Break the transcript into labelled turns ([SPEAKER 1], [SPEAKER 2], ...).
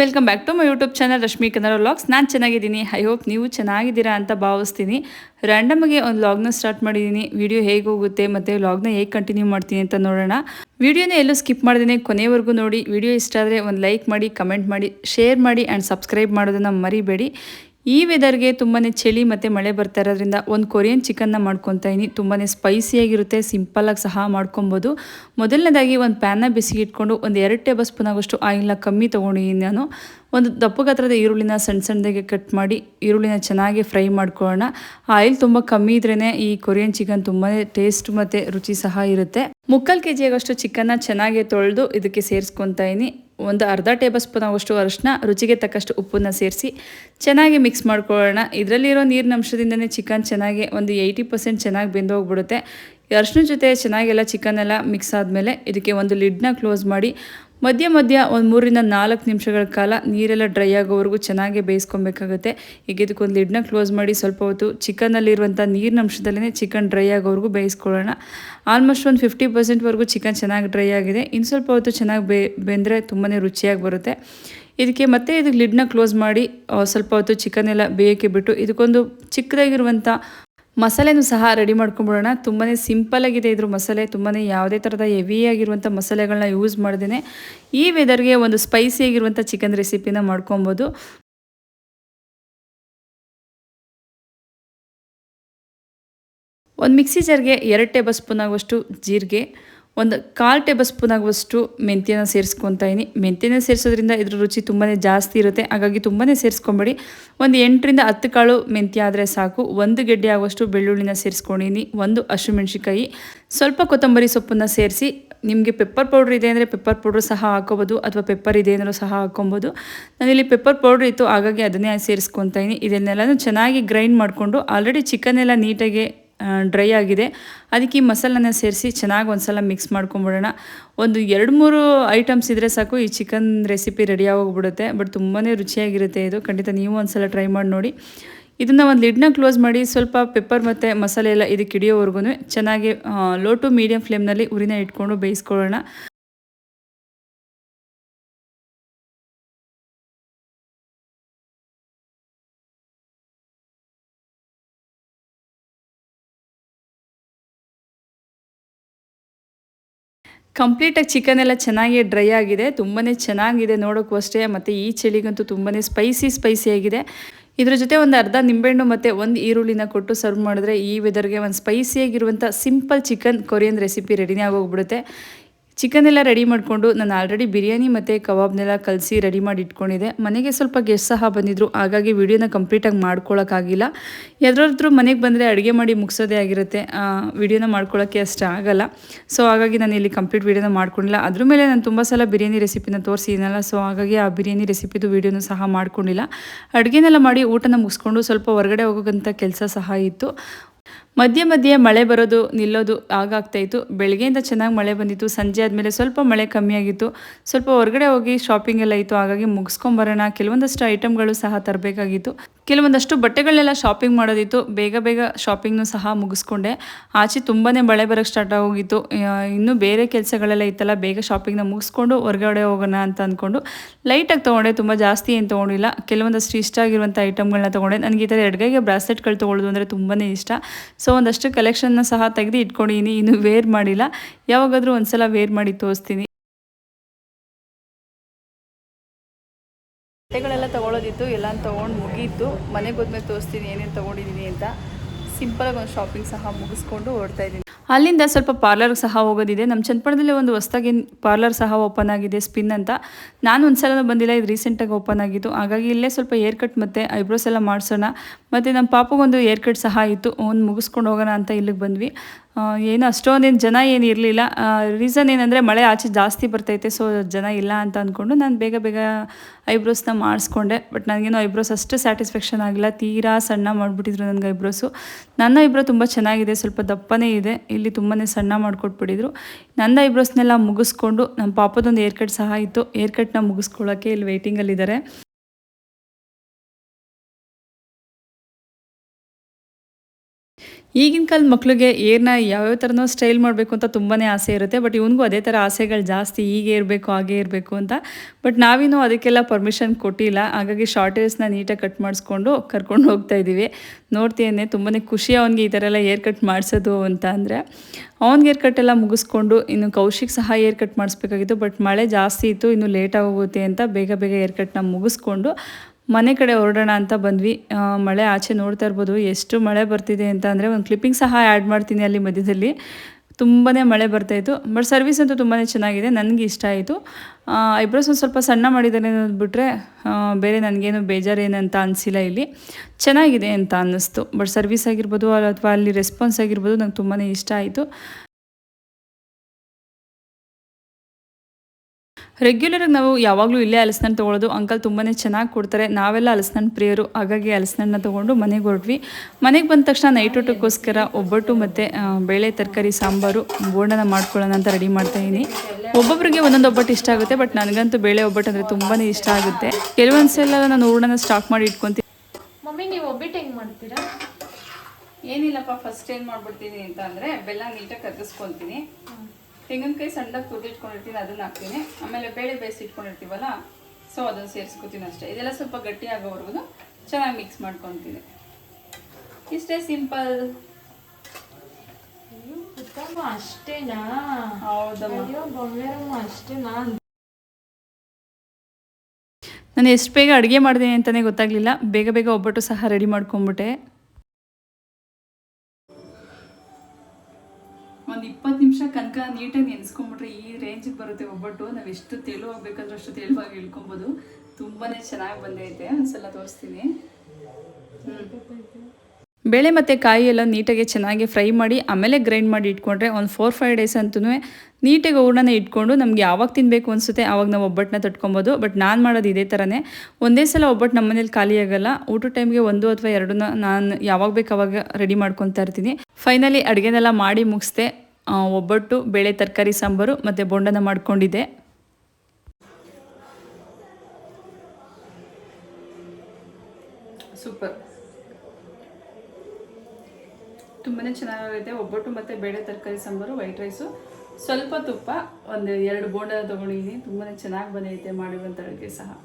[SPEAKER 1] Welcome back to my YouTube channel Rashmi Kannada vlogs ನಾನು ಚೆನ್ನಾಗಿದ್ದೀನಿ. I hope ನೀವು ಚೆನ್ನಾಗಿದ್ದೀರಾ ಅಂತ ಭಾವಿಸ್ತೀನಿ. ರ್ಯಾಂಡಮ್ಗೆ ಒಂದು ವ್ಲಾಗ್ನ ಸ್ಟಾರ್ಟ್ ಮಾಡಿದ್ದೀನಿ ವಿಡಿಯೋ ಹೇಗೆ ಹೋಗುತ್ತೆ ಮತ್ತು ವ್ಲಾಗ್ನ ಹೇಗೆ ಕಂಟಿನ್ಯೂ ಮಾಡ್ತೀನಿ ಅಂತ ನೋಡೋಣ. ವಿಡಿಯೋನ ಎಲ್ಲೂ ಸ್ಕಿಪ್ ಮಾಡಿದ್ದೀನಿ ಕೊನೆವರೆಗೂ ನೋಡಿ. ವಿಡಿಯೋ ಇಷ್ಟ ಆದರೆ ಒಂದು ಲೈಕ್ ಮಾಡಿ ಕಮೆಂಟ್ ಮಾಡಿ ಶೇರ್ ಮಾಡಿ ಆ್ಯಂಡ್ ಸಬ್ಸ್ಕ್ರೈಬ್ ಮಾಡೋದನ್ನು ಮರಿಬೇಡಿ. ಈ ವೆದರ್ಗೆ ತುಂಬಾ ಚಳಿ ಮತ್ತು ಮಳೆ ಬರ್ತಾ ಇರೋದ್ರಿಂದ ಒಂದು ಕೊರಿಯನ್ ಚಿಕನ್ನ ಮಾಡ್ಕೊತಾ ಇದ್ದೀನಿ ತುಂಬಾ ಸ್ಪೈಸಿಯಾಗಿರುತ್ತೆ ಸಿಂಪಲ್ಲಾಗಿ ಸಹ ಮಾಡ್ಕೊಬೋದು. ಮೊದಲನೇದಾಗಿ ಒಂದು ಪ್ಯಾನ್ನ ಬಿಸಿಗೆ ಇಟ್ಕೊಂಡು ಒಂದು ಎರಡು ಟೇಬಲ್ ಸ್ಪೂನ್ ಆಗೋಷ್ಟು ಆಯಿಲ್ನ ಕಮ್ಮಿ ತೊಗೊಂಡಿದ್ದೀನಿ ನಾನು. ಒಂದು ದಪ್ಪ ಗಾತ್ರದ ಈರುಳ್ಳಿನ ಸಣ್ಣ ಸಣ್ಣದಾಗೆ ಕಟ್ ಮಾಡಿ ಈರುಳ್ಳಿನ ಚೆನ್ನಾಗಿ ಫ್ರೈ ಮಾಡ್ಕೊಳ್ಳೋಣ. ಆಯಿಲ್ ತುಂಬ ಕಮ್ಮಿ ಇದ್ರೇ ಈ ಕೊರಿಯನ್ ಚಿಕನ್ ತುಂಬಾ ಟೇಸ್ಟ್ ಮತ್ತು ರುಚಿ ಸಹ ಇರುತ್ತೆ. ಮುಕ್ಕಾಲು ಕೆ ಜಿಯಾಗಷ್ಟು ಚಿಕನ್ನ ಚೆನ್ನಾಗಿ ತೊಳೆದು ಇದಕ್ಕೆ ಸೇರಿಸ್ಕೊತಾ ಇದ್ದೀನಿ ಒಂದು ಅರ್ಧ ಟೇಬಲ್ ಸ್ಪೂನ್ ಆಗೋಷ್ಟು ಅರಿಶಿನ ರುಚಿಗೆ ತಕ್ಕಷ್ಟು ಉಪ್ಪನ್ನು ಸೇರಿಸಿ ಚೆನ್ನಾಗಿ ಮಿಕ್ಸ್ ಮಾಡ್ಕೊಳ್ಳೋಣ. ಇದರಲ್ಲಿರೋ ನೀರಿನ ಅಂಶದಿಂದನೇ ಚಿಕನ್ ಚೆನ್ನಾಗಿ ಒಂದು ಏಯ್ಟಿ ಪರ್ಸೆಂಟ್ ಚೆನ್ನಾಗಿ ಬೆಂದು ಹೋಗ್ಬಿಡುತ್ತೆ ಅರಿಶಿನ ಜೊತೆ ಚೆನ್ನಾಗೆಲ್ಲ ಚಿಕನ್ ಎಲ್ಲ ಮಿಕ್ಸ್ ಆದಮೇಲೆ ಇದಕ್ಕೆ ಒಂದು ಲಿಡ್ನ ಕ್ಲೋಸ್ ಮಾಡಿ ಮಧ್ಯ ಮಧ್ಯ ಒಂದು ಮೂರಿಂದ ನಾಲ್ಕು ನಿಮಿಷಗಳ ಕಾಲ ನೀರೆಲ್ಲ ಡ್ರೈ ಆಗೋವರೆಗೂ ಚೆನ್ನಾಗಿ ಬೇಯಿಸ್ಕೊಬೇಕಾಗುತ್ತೆ. ಈಗ ಇದಕ್ಕೊಂದು ಲಿಡ್ನ ಕ್ಲೋಸ್ ಮಾಡಿ ಸ್ವಲ್ಪ ಹೊತ್ತು ಚಿಕನಲ್ಲಿರುವಂಥ ನೀರಿನ ಅಂಶದಲ್ಲೇ ಚಿಕನ್ ಡ್ರೈ ಆಗೋವರೆಗೂ ಬೇಯಿಸ್ಕೊಳ್ಳೋಣ. ಆಲ್ಮೋಸ್ಟ್ ಒಂದು ಫಿಫ್ಟಿ ಪರ್ಸೆಂಟ್ವರೆಗೂ ಚಿಕನ್ ಚೆನ್ನಾಗಿ ಡ್ರೈ ಆಗಿದೆ. ಇನ್ನು ಸ್ವಲ್ಪ ಹೊತ್ತು ಚೆನ್ನಾಗಿ ಬೇ, ಬೆಂದರೆ ತುಂಬಾ ರುಚಿಯಾಗಿ ಬರುತ್ತೆ. ಇದಕ್ಕೆ ಮತ್ತೆ ಇದಕ್ಕೆ ಲಿಡ್ನ ಕ್ಲೋಸ್ ಮಾಡಿ ಸ್ವಲ್ಪ ಹೊತ್ತು ಚಿಕನ್ ಎಲ್ಲ ಬೇಯೋಕ್ಕೆ ಬಿಟ್ಟು ಇದಕ್ಕೊಂದು ಚಿಕ್ಕದಾಗಿರುವಂಥ ಮಸಾಲೆನೂ ಸಹ ರೆಡಿ ಮಾಡ್ಕೊಂಬಿಡೋಣ. ತುಂಬಾ ಸಿಂಪಲ್ಲಾಗಿದೆ ಇದ್ರ ಮಸಾಲೆ. ತುಂಬಾ ಯಾವುದೇ ಥರದ ಹೆವಿಯಾಗಿರುವಂಥ ಮಸಾಲೆಗಳನ್ನ ಯೂಸ್ ಮಾಡ್ದೇ ಈ ವೆದರ್ಗೆ ಒಂದು ಸ್ಪೈಸಿ ಆಗಿರುವಂಥ ಚಿಕನ್ ರೆಸಿಪಿನ ಮಾಡ್ಕೊಬೋದು. ಒಂದು ಮಿಕ್ಸಿ ಜಾರ್ಗೆ ಎರಡು ಟೇಬಲ್ ಸ್ಪೂನ್ ಆಗುವಷ್ಟು ಜೀರಿಗೆ. ಒಂದು ಕಾಲು ಟೇಬಲ್ ಸ್ಪೂನ್ ಆಗುವಷ್ಟು ಮೆಂತ್ಯನ ಸೇರಿಸ್ಕೊತಾ ಇದ್ದೀನಿ ಮೆಂತ್ಯನ ಸೇರಿಸೋದ್ರಿಂದ ಇದ್ರ ರುಚಿ ತುಂಬಾ ಜಾಸ್ತಿ ಇರುತ್ತೆ. ಹಾಗಾಗಿ ತುಂಬಾ ಸೇರಿಸ್ಕೊಂಬೇಡಿ. ಒಂದು ಎಂಟರಿಂದ ಹತ್ತು ಕಾಳು ಮೆಂತ್ಯ ಆದರೆ ಸಾಕು. ಒಂದು ಗೆಡ್ಡೆ ಆಗುವಷ್ಟು ಬೆಳ್ಳುಳ್ಳಿನ ಸೇರಿಸ್ಕೊಂಡಿದ್ದೀನಿ ಒಂದು ಹಸಿಮೆಣ್ಸಿಕಾಯಿ ಸ್ವಲ್ಪ ಕೊತ್ತಂಬರಿ ಸೊಪ್ಪನ್ನು ಸೇರಿಸಿ ನಿಮಗೆ ಪೆಪ್ಪರ್ ಪೌಡ್ರ್ ಇದೆ ಅಂದರೆ ಪೆಪ್ಪರ್ ಪೌಡ್ರ್ ಸಹ ಹಾಕೋಬೋದು ಅಥವಾ ಪೆಪ್ಪರ್ ಇದೆ ಅಂದರೂ ಸಹ ಹಾಕೊಬೋದು. ನಾನಿಲ್ಲಿ ಪೆಪ್ಪರ್ ಪೌಡ್ರ್ ಇತ್ತು, ಹಾಗಾಗಿ ಅದನ್ನೇ ಸೇರಿಸ್ಕೊತಾಯಿನಿ ಇದನ್ನೆಲ್ಲನೂ ಚೆನ್ನಾಗಿ ಗ್ರೈಂಡ್ ಮಾಡಿಕೊಂಡು ಆಲ್ರೆಡಿ ಚಿಕನ್ ಎಲ್ಲ ನೀಟಾಗಿ ಡ್ರೈ ಆಗಿದೆ. ಅದಕ್ಕೆ ಈ ಮಸಾಲನ ಸೇರಿಸಿ ಚೆನ್ನಾಗಿ ಒಂದು ಸಲ ಮಿಕ್ಸ್ ಮಾಡ್ಕೊಂಬಿಡೋಣ. ಒಂದು ಎರಡು ಮೂರು ಐಟಮ್ಸ್ ಇದ್ದರೆ ಸಾಕು, ಈ ಚಿಕನ್ ರೆಸಿಪಿ ರೆಡಿಯಾಗೋಗ್ಬಿಡುತ್ತೆ ಬಟ್ ತುಂಬಾ ರುಚಿಯಾಗಿರುತ್ತೆ ಇದು. ಖಂಡಿತ ನೀವು ಒಂದ್ಸಲ ಟ್ರೈ ಮಾಡಿ ನೋಡಿ. ಇದನ್ನು ಒಂದು ಲಿಡ್ನ ಕ್ಲೋಸ್ ಮಾಡಿ, ಸ್ವಲ್ಪ ಪೆಪ್ಪರ್ ಮತ್ತು ಮಸಾಲೆ ಎಲ್ಲ ಇದಕ್ಕೆ ಹಿಡಿಯೋವರೆಗೂ ಚೆನ್ನಾಗಿ ಲೋ ಟು ಮೀಡಿಯಮ್ ಫ್ಲೇಮ್ನಲ್ಲಿ ಉರಿನ ಇಟ್ಕೊಂಡು ಬೇಯಿಸ್ಕೊಳ್ಳೋಣ. ಕಂಪ್ಲೀಟಾಗಿ ಚಿಕನ್ ಎಲ್ಲ ಚೆನ್ನಾಗಿ ಡ್ರೈ ಆಗಿದೆ ತುಂಬಾ ಚೆನ್ನಾಗಿದೆ ನೋಡೋಕ್ಕೂ ಅಷ್ಟೇ, ಮತ್ತು ಈ ಚಳಿಗಂತೂ ತುಂಬಾ ಸ್ಪೈಸಿ ಸ್ಪೈಸಿ ಆಗಿದೆ. ಇದ್ರ ಜೊತೆ ಒಂದು ಅರ್ಧ ನಿಂಬೆಹಣ್ಣು ಮತ್ತು ಒಂದು ಈರುಳ್ಳಿನ ಕೊಟ್ಟು ಸರ್ವ್ ಮಾಡಿದ್ರೆ ಈ ವೆದರ್ಗೆ ಒಂದು ಸ್ಪೈಸಿಯಾಗಿರುವಂಥ ಸಿಂಪಲ್ ಚಿಕನ್ ಕೊರಿಯನ್ ರೆಸಿಪಿ ರೆಡಿನೇ ಆಗೋಗ್ಬಿಡುತ್ತೆ ಚಿಕನ್ ಎಲ್ಲ ರೆಡಿ ಮಾಡಿಕೊಂಡು ನಾನು ಆಲ್ರೆಡಿ ಬಿರಿಯಾನಿ ಮತ್ತು ಕಬಾಬ್ನೆಲ್ಲ ಕಲಸಿ ರೆಡಿ ಮಾಡಿ ಇಟ್ಕೊಂಡಿದ್ದೆ. ಮನೆಗೆ ಸ್ವಲ್ಪ ಗೆಸ್ಟ್ ಸಹ ಬಂದಿದ್ದರು ಹಾಗಾಗಿ ವಿಡಿಯೋನ ಕಂಪ್ಲೀಟಾಗಿ ಮಾಡ್ಕೊಳ್ಳೋಕ್ಕಾಗಿಲ್ಲ ಯಾರಾದ್ರೂ ಮನೆಗೆ ಬಂದರೆ ಅಡುಗೆ ಮಾಡಿ ಮುಗಿಸೋದೇ ಆಗಿರುತ್ತೆ. ವಿಡಿಯೋನ ಮಾಡ್ಕೊಳ್ಳೋಕ್ಕೆ ಅಷ್ಟು ಆಗಲ್ಲ. ಸೊ ಹಾಗಾಗಿ ನಾನು ಇಲ್ಲಿ ಕಂಪ್ಲೀಟ್ ವೀಡಿಯೋನ ಮಾಡ್ಕೊಂಡಿಲ್ಲ. ಅದ್ರ ಮೇಲೆ ನಾನು ತುಂಬ ಸಲ ಬಿರಿಯಾನಿ ರೆಸಿಪಿನ ತೋರಿಸಿದ್ದೀನಲ್ಲ ಸೊ ಹಾಗಾಗಿ ಆ ಬಿರಿಯಾನಿ ರೆಸಿಪಿದು ವೀಡಿಯೋನೂ ಸಹ ಮಾಡ್ಕೊಂಡಿಲ್ಲ. ಅಡುಗೆನೆಲ್ಲ ಮಾಡಿ ಊಟನ ಮುಗಿಸ್ಕೊಂಡು ಸ್ವಲ್ಪ ಹೊರಗಡೆ ಹೋಗೋಕ್ಕಂಥ ಕೆಲಸ ಸಹ ಇತ್ತು. ಮಧ್ಯೆ ಮಧ್ಯೆ ಮಳೆ ಬರೋದು, ನಿಲ್ಲೋದು ಆಗಾಗ್ತಾ ಇತ್ತು. ಬೆಳಗ್ಗೆಯಿಂದ ಚೆನ್ನಾಗಿ ಮಳೆ ಬಂದಿತ್ತು. ಸಂಜೆ ಆದಮೇಲೆ ಸ್ವಲ್ಪ ಮಳೆ ಕಮ್ಮಿಯಾಗಿತ್ತು ಸ್ವಲ್ಪ ಹೊರಗಡೆ ಹೋಗಿ ಶಾಪಿಂಗ್ ಎಲ್ಲ ಇತ್ತು. ಹಾಗಾಗಿ ಮುಗಿಸ್ಕೊಂಬರೋಣ ಕೆಲವೊಂದಷ್ಟು ಐಟಮ್ಗಳು ಸಹ ತರಬೇಕಾಗಿತ್ತು. ಕೆಲವೊಂದಷ್ಟು ಬಟ್ಟೆಗಳನ್ನೆಲ್ಲ ಶಾಪಿಂಗ್ ಮಾಡೋದಿತ್ತು. ಬೇಗ ಬೇಗ ಶಾಪಿಂಗ್ನು ಸಹ ಮುಗಿಸ್ಕೊಂಡೆ. ಆಚೆ ತುಂಬಾ ಮಳೆ ಬರೋಕ್ಕೆ ಸ್ಟಾರ್ಟ್ ಆಗೋಗಿತ್ತು. ಇನ್ನೂ ಬೇರೆ ಕೆಲಸಗಳೆಲ್ಲ ಇತ್ತಲ್ಲ, ಬೇಗ ಶಾಪಿಂಗ್ನ ಮುಗಿಸ್ಕೊಂಡು ಹೊರಗಡೆ ಹೋಗೋಣ ಅಂತ ಅಂದ್ಕೊಂಡು ಲೈಟಾಗಿ ತೊಗೊಂಡೆ. ತುಂಬ ಜಾಸ್ತಿ ಏನು ತೊಗೊಂಡಿಲ್ಲ. ಕೆಲವೊಂದಷ್ಟು ಇಷ್ಟ ಆಗಿರುವಂಥ ಐಟಮ್ಗಳನ್ನ ತೊಗೊಂಡೆ. ನನಗೆ ಈ ಥರ ಎಡ್ಗೈಗೆ ಬ್ರಾಸ್ಲೆಟ್ಗಳು ತೊಗೊಳ್ಳೋದು ಅಂದರೆ ತುಂಬಾ ಇಷ್ಟ. ಸೊ ಒಂದಷ್ಟು ಕಲೆಕ್ಷನ್ನ ಸಹ ತೆಗೆದು ಇಟ್ಕೊಂಡಿದ್ದೀನಿ ಇನ್ನು ವೇರ್ ಮಾಡಿಲ್ಲ. ಯಾವಾಗಾದರೂ ಒಂದ್ಸಲ ವೇರ್ ಮಾಡಿ ತೋರಿಸ್ತೀನಿ. ಬಟ್ಟೆಗಳೆಲ್ಲ ತೊಗೊಳೋದಿತ್ತು. ಎಲ್ಲ ತೊಗೊಂಡು ಮುಗೀತು. ಮನೆಗೆ ಹೋದ್ಮೇಲೆ ತೋರಿಸ್ತೀನಿ ಏನೇನು ತೊಗೊಂಡಿದ್ದೀನಿ ಅಂತ. ಸಿಂಪಲಾಗಿ ಒಂದು ಶಾಪಿಂಗ್ ಸಹ ಮುಗಿಸ್ಕೊಂಡು ಓಡ್ತಾ ಇದ್ದೀನಿ. ಅಲ್ಲಿಂದ ಸ್ವಲ್ಪ ಪಾರ್ಲರ್ಗೆ ಸಹ ಹೋಗೋದಿದೆ. ನಮ್ಮ ಚನ್ನಪಟ್ಟಣದಲ್ಲಿ ಒಂದು ಹೊಸ್ದಾಗಿ ಪಾರ್ಲರ್ ಸಹ ಓಪನ್ ಆಗಿದೆ ಸ್ಪಿನ್ ಅಂತ. ನಾನು ಒಂದು ಸಲ ಬಂದಿಲ್ಲ, ಇದು ರೀಸೆಂಟಾಗಿ ಓಪನ್ ಆಗಿತ್ತು ಹಾಗಾಗಿ ಇಲ್ಲೇ ಸ್ವಲ್ಪ ಏರ್ ಕಟ್ ಮತ್ತು ಐಬ್ರೋಸ್ ಎಲ್ಲ ಮಾಡಿಸೋಣ. ಮತ್ತು ನಮ್ಮ ಪಾಪಗೊಂದು ಏರ್ ಕಟ್ ಸಹ ಇತ್ತು ಒಂದು ಮುಗಿಸ್ಕೊಂಡು ಹೋಗೋಣ ಅಂತ ಇಲ್ಲಿಗೆ ಬಂದ್ವಿ. ಏನು ಅಷ್ಟೊಂದೇನು ಜನ ಏನು ಇರಲಿಲ್ಲ. ರೀಸನ್ ಏನಂದರೆ ಮಳೆ ಆಚೆ ಜಾಸ್ತಿ ಬರ್ತೈತೆ ಸೊ ಜನ ಇಲ್ಲ ಅಂತ ಅಂದ್ಕೊಂಡು ನಾನು ಬೇಗ ಬೇಗ ಐಬ್ರೋಸ್ನ ಮಾಡಿಸ್ಕೊಂಡೆ. ಬಟ್ ನನಗೇನು ಐಬ್ರೋಸ್ ಅಷ್ಟು ಸ್ಯಾಟಿಸ್ಫ್ಯಾಕ್ಷನ್ ಆಗಿಲ್ಲ. ತೀರಾ ಸಣ್ಣ ಮಾಡಿಬಿಟ್ಟಿದ್ರು ನನಗೆ ಐಬ್ರೋಸು. ನನ್ನ ಐಬ್ರೋ ತುಂಬ ಚೆನ್ನಾಗಿದೆ, ಸ್ವಲ್ಪ ದಪ್ಪನೇ ಇದೆ. ಇಲ್ಲಿ ತುಂಬಾ ಸಣ್ಣ ಮಾಡಿಕೊಟ್ಬಿಟ್ಟಿದ್ರು. ನನ್ನ ಐಬ್ರೋಸ್ನೆಲ್ಲ ಮುಗಿಸ್ಕೊಂಡು ನಮ್ಮ ಪಾಪದೊಂದು ಏರ್ ಕಟ್ ಸಹ ಇತ್ತು. ಏರ್ ಕಟ್ನ ಮುಗಿಸ್ಕೊಳ್ಳೋಕ್ಕೆ ಇಲ್ಲಿ ವೆಯ್ಟಿಂಗಲ್ಲಿದ್ದಾರೆ ಈಗಿನ ಕಾಲದ ಮಕ್ಕಳಿಗೆ ಏರ್ನ ಯಾವ್ಯಾವ ಥರನೋ ಸ್ಟೈಲ್ ಮಾಡಬೇಕು ಅಂತ ತುಂಬಾ ಆಸೆ ಇರುತ್ತೆ. ಬಟ್ ಇವನಿಗೂ ಅದೇ ಥರ ಆಸೆಗಳು ಜಾಸ್ತಿ ಹೀಗೆ ಇರಬೇಕು, ಹಾಗೆ ಇರಬೇಕು ಅಂತ. ಬಟ್ ನಾವಿನ್ನೂ ಅದಕ್ಕೆಲ್ಲ ಪರ್ಮಿಷನ್ ಕೊಟ್ಟಿಲ್ಲ. ಹಾಗಾಗಿ ಶಾರ್ಟ್ ಹೇರ್ಸ್ನ ನೀಟಾಗಿ ಕಟ್ ಮಾಡಿಸ್ಕೊಂಡು ಕರ್ಕೊಂಡು ಹೋಗ್ತಾ ಇದ್ದೀವಿ. ನೋಡ್ತೀನಿ ತುಂಬಾ ಖುಷಿ ಅವನಿಗೆ ಈ ಥರ ಎಲ್ಲ ಏರ್ ಕಟ್ ಮಾಡಿಸೋದು ಅಂತ ಅಂದರೆ. ಅವ್ನಿಗೆ ಏರ್ ಕಟ್ ಎಲ್ಲ ಮುಗಿಸ್ಕೊಂಡು ಇನ್ನು ಕೌಶಿಕ್ ಸಹ ಏರ್ ಕಟ್ ಮಾಡಿಸ್ಬೇಕಾಗಿತ್ತು. ಬಟ್ ಮಳೆ ಜಾಸ್ತಿ ಇತ್ತು, ಇನ್ನು ಲೇಟ್ ಆಗೋಗುತ್ತೆ ಅಂತ ಬೇಗ ಬೇಗ ಏರ್ ಕಟ್ನ ಮುಗಿಸ್ಕೊಂಡು ಮನೆ ಕಡೆ ಹೊರಡೋಣ ಅಂತ ಬಂದ್ವಿ. ಮಳೆ ಆಚೆ ನೋಡ್ತಾ ಇರ್ಬೋದು. ಎಷ್ಟು ಮಳೆ ಬರ್ತಿದೆ ಅಂತ ಅಂದರೆ ಒಂದು ಕ್ಲಿಪ್ಪಿಂಗ್ ಸಹ ಆ್ಯಡ್ ಮಾಡ್ತೀನಿ ಅಲ್ಲಿ ಮಧ್ಯದಲ್ಲಿ. ತುಂಬಾ ಮಳೆ ಬರ್ತಾಯಿತ್ತು ಬಟ್ ಸರ್ವಿಸ್ ಅಂತೂ ತುಂಬಾ ಚೆನ್ನಾಗಿದೆ. ನನಗೆ ಇಷ್ಟ ಆಯಿತು. ಐಬ್ರೋಸ್ ಒಂದು ಸ್ವಲ್ಪ ಸಣ್ಣ ಮಾಡಿದ್ದಾರೆ ಅನ್ನೋದು ಬಿಟ್ಟರೆ ಬೇರೆ ನನಗೇನು ಬೇಜಾರೇನಂತ ಅನಿಸಿಲ್ಲ ಇಲ್ಲಿ. ಚೆನ್ನಾಗಿದೆ ಅಂತ ಅನ್ನಿಸ್ತು. ಬಟ್ ಸರ್ವಿಸ್ ಆಗಿರ್ಬೋದು ಅಥವಾ ಅಲ್ಲಿ ರೆಸ್ಪಾನ್ಸ್ ಆಗಿರ್ಬೋದು ನಂಗೆ ತುಂಬಾ ಇಷ್ಟ ಆಯಿತು. ರೆಗ್ಯುಲರಾಗಿ ನಾವು ಯಾವಾಗಲೂ ಇಲ್ಲೇ ಹಲಸಿನಣ್ಣು ತೊಗೊಳ್ಳೋದು ಅಂಕಲ್ ತುಂಬಾ ಚೆನ್ನಾಗಿ ಕೊಡ್ತಾರೆ. ನಾವೆಲ್ಲ ಹಲಸಿನಣ್ಣು ಪ್ರಿಯರು ಹಾಗಾಗಿ ಹಲಸಿನಣ್ಣು ತೊಗೊಂಡು ಮನೆಗೆ ಹೊರಟ್ವಿ. ಮನೆಗೆ ಬಂದ ತಕ್ಷಣ ನೈಟ್ ಊಟಕ್ಕೋಸ್ಕರ ಒಬ್ಬಟ್ಟು ಮತ್ತು ಬೇಳೆ ತರಕಾರಿ ಸಾಂಬಾರು ಬೋಂಡನ ಮಾಡ್ಕೊಳ್ಳೋಣ ಅಂತ ರೆಡಿ ಮಾಡ್ತಾಯಿದ್ದೀನಿ ಒಬ್ಬೊಬ್ಬರಿಗೆ ಒಂದೊಂದು ಒಬ್ಬಟ್ಟು ಇಷ್ಟ ಆಗುತ್ತೆ ಬಟ್ ನನಗಂತೂ ಬೇಳೆ ಒಬ್ಬಟ್ಟು ಅಂದರೆ ತುಂಬಾ ಇಷ್ಟ ಆಗುತ್ತೆ. ಕೆಲವೊಂದು ಸಲ ನಾನು ಹೂರ್ಣನ ಸ್ಟಾಕ್ ಮಾಡಿ ಇಟ್ಕೊತೀನಿ.
[SPEAKER 2] ಮಮ್ಮಿ ನೀವು ಒಬ್ಬಿಟ್ಟು ಹೆಂಗೆ ಮಾಡ್ತೀರಾ?
[SPEAKER 1] ಏನಿಲ್ಲಪ್ಪ ಫಸ್ಟ್ ಏನು ಮಾಡ್ಬಿಡ್ತೀನಿ ಅಂತ ಅಂದರೆ ಬೆಲ್ಲ ನೀಟಾಗಿ ಕರಗಿಸ್ಕೊತೀನಿ ತೆಂಗಿನಕಾಯಿ ಸಣ್ಣದಾಗಿ ತುರಿದಿಟ್ಕೊಂಡಿರ್ತೀನಿ ಅದನ್ನ ಹಾಕ್ತೀನಿ. ಆಮೇಲೆ ಬೇಳೆ ಬೇಯಿಸಿ ಇಟ್ಕೊಂಡಿರ್ತೀವಲ್ಲ ಸೊ ಅದನ್ನು ಸೇರಿಸ್ಕೊತೀನಿ ಅಷ್ಟೇ. ಇದೆಲ್ಲ ಸ್ವಲ್ಪ ಗಟ್ಟಿ ಆಗೋವರೆಗೂ ಚೆನ್ನಾಗಿ ಮಿಕ್ಸ್ ಮಾಡ್ಕೊತೀನಿ ಇಷ್ಟೇ ಸಿಂಪಲ್
[SPEAKER 2] ಅಷ್ಟೇನಾ?
[SPEAKER 1] ಹೌದಮ್ಮ.
[SPEAKER 2] ಅಷ್ಟೇನಾ
[SPEAKER 1] ನಾನು. ಎಷ್ಟು ಬೇಗ ಅಡುಗೆ ಮಾಡಿದೆ ಅಂತಲೇ ಗೊತ್ತಾಗಲಿಲ್ಲ. ಬೇಗ ಬೇಗ ಒಬ್ಬಟ್ಟು ಸಹ ರೆಡಿ ಮಾಡ್ಕೊಂಬಿಟ್ಟೆ. ಒಂದು ಇಪ್ಪತ್ತು ನಿಮಿಷ ಕನಕ ನೀಟಾಗಿ ನೆನೆಸ್ಕೊಂಬಿಟ್ರೆ ಈ ರೇಂಜಿಗೆ ಬರುತ್ತೆ ಒಬ್ಬಟ್ಟು. ನಾವು ಎಷ್ಟು ತೇಲು ಹೋಗ್ಬೇಕಂದ್ರೆ ಅಷ್ಟು ತೆಳುವಾಗಿ ಇಳ್ಕೊಬೋದು. ತುಂಬಾ ಚೆನ್ನಾಗಿ ಬಂದೈತೆ. ಒಂದ್ಸಲ ತೋರಿಸ್ತೀನಿ. ಬೇಳೆ ಮತ್ತು ಕಾಯಿ ಎಲ್ಲ ನೀಟಾಗಿ ಚೆನ್ನಾಗಿ ಫ್ರೈ ಮಾಡಿ, ಆಮೇಲೆ ಗ್ರೈಂಡ್ ಮಾಡಿ ಇಟ್ಕೊಂಡ್ರೆ ಒಂದು ಫೋರ್ ಫೈವ್ ಡೇಸ್ ಅಂತೂ ನೀಟಾಗಿ ಹೂರ್ಣನ ಇಟ್ಕೊಂಡು ನಮ್ಗೆ ಯಾವಾಗ ತಿನ್ನಬೇಕು ಅನಿಸುತ್ತೆ ಆವಾಗ ನಾವು ಒಬ್ಬಟ್ಟನ್ನ ತಟ್ಕೊಬೋದು. ಬಟ್ ನಾನು ಮಾಡೋದು ಇದೇ ಥರನೇ ಒಂದೇ ಸಲ ಒಬ್ಬಟ್ಟು ನಮ್ಮ ಮನೇಲಿ ಖಾಲಿ ಆಗಲ್ಲ. ಊಟ ಟೈಮ್ಗೆ ಒಂದು ಅಥವಾ ಎರಡನ್ನ ನಾನು ಯಾವಾಗ ಬೇಕು ಅವಾಗ ರೆಡಿ ಮಾಡ್ಕೊತಾ ಇರ್ತೀನಿ. ಫೈನಲಿ ಅಡುಗೆನೆಲ್ಲ ಮಾಡಿ ಮುಗಿಸ್ದೆ. ಒಬ್ಬಟ್ಟು, ಬೇಳೆ, ತರಕಾರಿ, ಸಾಂಬಾರು ಮತ್ತು ಬೊಂಡನ ಮಾಡಿಕೊಂಡಿದ್ದೆ. ಸೂಪರ್. ತುಂಬಾ ಚೆನ್ನಾಗೈತೆ ಒಬ್ಬಟ್ಟು ಮತ್ತು ಬೇಳೆ, ತರಕಾರಿ, ಸಾಂಬಾರು, ವೈಟ್ ರೈಸು. ಸ್ವಲ್ಪ ತುಪ್ಪ, ಒಂದು ಎರಡು ಬೋಂಡ ತೊಗೊಂಡಿದ್ದೀನಿ. ತುಂಬಾ ಚೆನ್ನಾಗಿ ಬಂದೈತೆ ಮಾಡಿರುವಂಥ ಅಡುಗೆ ಸಹ.